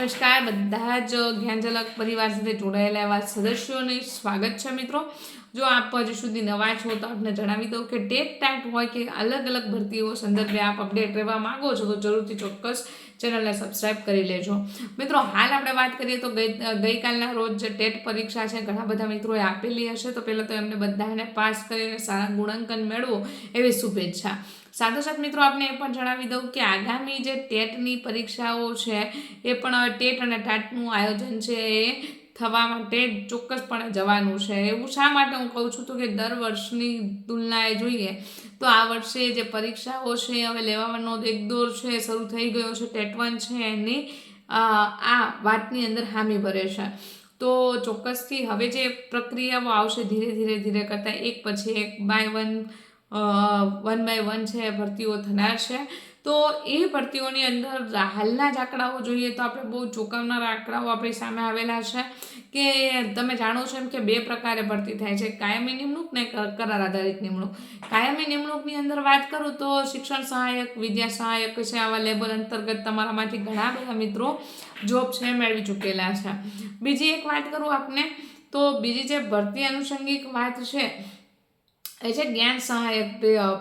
નમસ્કાર, બધા જ જ્ઞાનજલક પરિવાર સાથે જોડાયેલા એવા સદસ્યોને સ્વાગત છે મિત્રો. જો આપ હજુ સુધી નવા છો તો આપને જણાવી દઉં કે ટેટ ટાટ હોય કે અલગ અલગ ભરતીઓ સંદર્ભે આપ અપડેટ રહેવા માંગો છો તો જરૂરથી ચોક્કસ ચેનલને સબસ્ક્રાઇબ કરી લેજો. મિત્રો, હાલ આપણે વાત કરીએ તો ગઈ, ગઈકાલના રોજ જે ટેટ પરીક્ષા છે, ઘણા બધા મિત્રોએ આપેલી હશે. તો પહેલાં તો એમને બધાને પાસ કરીને સારા ગુણાંકન મેળવો એવી શુભેચ્છા. સાથોસાથ મિત્રો, આપને એ પણ જણાવી દઉં કે આગામી જે ટેટની પરીક્ષાઓ છે, એ પણ હવે ટેટ અને ટાટનું આયોજન છે, એ થવા માટે ચોક્કસપણે જવાનું છે. એવું શા માટે હું કહું છું તો કે દર વર્ષની તુલનાએ જોઈએ તો આ વર્ષે જે પરીક્ષાઓ છે, હવે લેવાનો એકદોર છે, શરૂ થઈ ગયો છે, ટેટ વન છે, એની આ વાતની અંદર હામી ભરે છે. તો ચોક્કસથી હવે જે પ્રક્રિયાઓ આવશે ધીરે ધીરે ધીરે કરતાં, એક પછી એક, by one one by one છે, ભરતીઓ થનાર છે. તો એ ભરતીઓની અંદર હાલના જ આંકડાઓ જોઈએ તો આપણે બહુ ચોંકાવનારા આંકડાઓ આપણી સામે આવેલા છે કે તમે જાણો છો એમ કે બે પ્રકારે ભરતી થાય છે. કાયમી નિમણૂક ને કરાર આધારિત નિમણૂક. કાયમી નિમણૂકની અંદર વાત કરું તો શિક્ષણ સહાયક, વિદ્યા સહાયક છે આવા લેબલ અંતર્ગત તમારામાંથી ઘણા બધા મિત્રો જોબ છે મેળવી ચૂકેલા છે. બીજી એક વાત કરું આપને તો બીજી જે ભરતી આનુષંગિક વાત છે એ છે જ્ઞાન સહાયક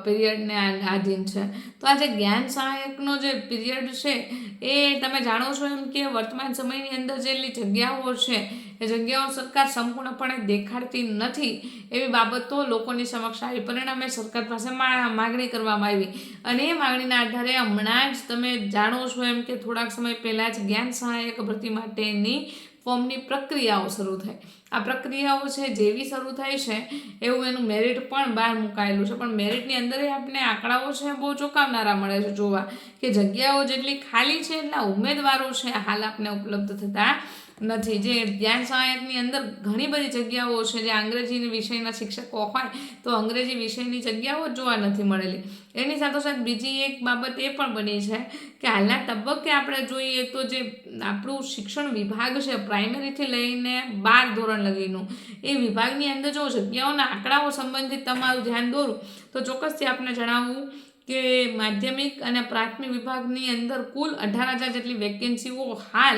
પિરિયડને આધીન છે. તો આ જે જ્ઞાન સહાયકનો જે પીરિયડ છે, એ તમે જાણો છો એમ કે વર્તમાન સમયની અંદર જેટલી જગ્યાઓ છે, એ જગ્યાઓ સરકાર સંપૂર્ણપણે દેખાડતી નથી એવી બાબતો લોકોની સમક્ષ આવી. પરિણામે સરકાર પાસે માગણી કરવામાં આવી. અને એ માગણીના આધારે હમણાં જ તમે જાણો છો એમ કે થોડાક સમય પહેલાં જ જ્ઞાન સહાયક ભરતી માટેની ફોર્મની પ્રક્રિયાઓ શરૂ થાય. આ પ્રક્રિયાઓ છે, જેવી શરૂ થાય છે, એવું એનું મેરિટ પણ બહાર મુકાયેલું છે. પણ મેરિટની અંદર આપણે આંકડાઓ છે, બહુ ચોંકાવનારા મળે છે. જોવા કે જગ્યાઓ જેટલી ખાલી છે, એટલા ઉમેદવારો છે, હાલ આપને ઉપલબ્ધ થતા નથી. જે જ્ઞાન સહાયકની અંદર ઘણી બધી જગ્યાઓ છે જે અંગ્રેજી વિષયના શિક્ષકો હોય તો અંગ્રેજી વિષયની જગ્યાઓ જોવા નથી મળેલી. એની સાથોસાથ બીજી એક બાબત એ પણ બની છે કે હાલના તબક્કે આપણે જોઈએ તો જે આપણું શિક્ષણ વિભાગ છે પ્રાઇમરીથી લઈને બાર ધોરણ લગીનું, એ વિભાગની અંદર જો જગ્યાઓના આંકડાઓ સંબંધિત તમારું ધ્યાન દોરું, તો ચોક્કસથી આપને જણાવવું કે માધ્યમિક અને પ્રાથમિક વિભાગની અંદર કુલ અઢાર હજાર જેટલી વેકેન્સીઓ હાલ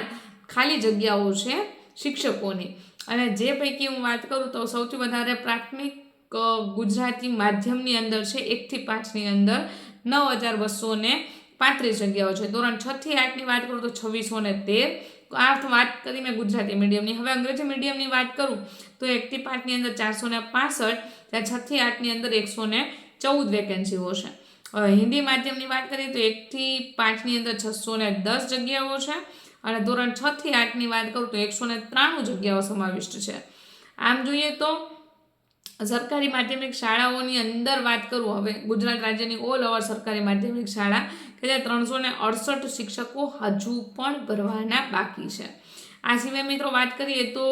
ખાલી જગ્યાઓ છે શિક્ષકોની. અને જે પૈકી હું વાત કરું તો સૌથી વધારે પ્રાથમિક ગુજરાતી માધ્યમની અંદર છે એકથી પાંચની અંદર નવ હજાર બસો ને પાંત્રીસ જગ્યાઓ છે. ધોરણ છથી આઠની વાત કરું તો છવ્વીસો ને તેર. આ વાત કરી મેં ગુજરાતી મીડિયમની હવે અંગ્રેજી મીડિયમની વાત કરું તો એકથી પાંચની અંદર ચારસો ને પાસઠ, ત્યાં છથી આઠની અંદર એકસો ને ચૌદ વેકેન્સીઓ છે. હિન્દી માધ્યમની વાત કરીએ તો એકથી પાંચની અંદર છસો ને દસ જગ્યાઓ છે. અને ધોરણ છ થી આઠની વાત કરું તો એકસો ને ત્રાણું જગ્યાઓ સમાવિષ્ટ છે. આમ જોઈએ તો સરકારી માધ્યમિક શાળાઓની અંદર વાત કરું, હવે ગુજરાત રાજ્યની ઓલ ઓવર સરકારી માધ્યમિક શાળા કે જ્યાં ત્રણસો ને અડસઠ શિક્ષકો હજુ પણ ભરવાના બાકી છે. આ સિવાય મિત્રો વાત કરીએ તો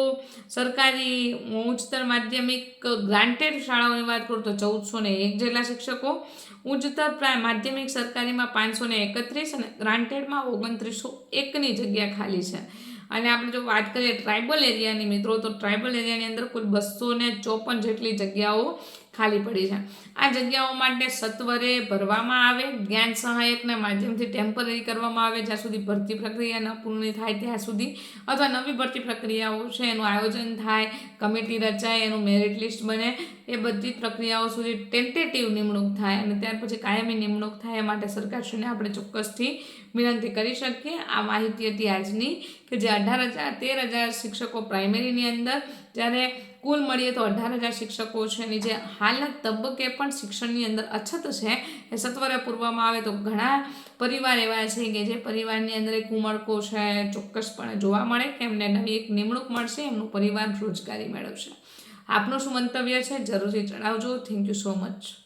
સરકારી ઉચ્ચતર માધ્યમિક ગ્રાન્ટેડ શાળાઓની વાત કરું તો ચૌદસો ને એક જેટલા શિક્ષકો, ઉચ્ચતર પ્રાય માધ્યમિક સરકારીમાં પાંચસો ને એકત્રીસ અને ગ્રાન્ટેડમાં ઓગણત્રીસો એકની જગ્યા ખાલી છે. અને આપણે જો વાત કરીએ ટ્રાઇબલ એરિયાની મિત્રો, તો ટ્રાઇબલ એરિયાની અંદર કુલ બસો ચોપન જેટલી જગ્યાઓ ખાલી પડી છે. આ જગ્યાઓ માટે સત્વરે ભરવામાં આવે, જ્ઞાન સહાયકના માધ્યમથી ટેમ્પરરી કરવામાં આવે, જ્યાં સુધી ભરતી પ્રક્રિયા ન પૂર્ણ થાય ત્યાં સુધી, અથવા નવી ભરતી પ્રક્રિયાઓ છે, એનું આયોજન થાય, કમિટી રચાય, એનું મેરિટ લિસ્ટ બને, એ બધી પ્રક્રિયાઓ સુધી ટેન્ટેટિવ નિમણૂક થાય અને ત્યાર પછી કાયમી નિમણૂક થાય, એ માટે સરકારશ્રીને આપણે ચોક્કસથી વિનંતી કરી શકીએ. આ માહિતી હતી આજની, કે જે અઢાર હજાર, તેર હજાર શિક્ષકો પ્રાઇમરીની અંદર જ્યારે કુલ મળીએ તો અઢાર હજાર શિક્ષકો છે એની જે હાલના તબક્કે પણ શિક્ષણની અંદર અછત છે એ સત્વરે પૂરવામાં આવે તો ઘણા પરિવાર એવા છે કે જે પરિવારની અંદર એક ઉમળકો છે, ચોક્કસપણે જોવા મળે કે એમને નવી એક નિમણૂક મળશે, એમનું પરિવાર રોજગારી મેળવશે. આપનું શું મંતવ્ય છે જરૂરથી જણાવજો. Thank you so much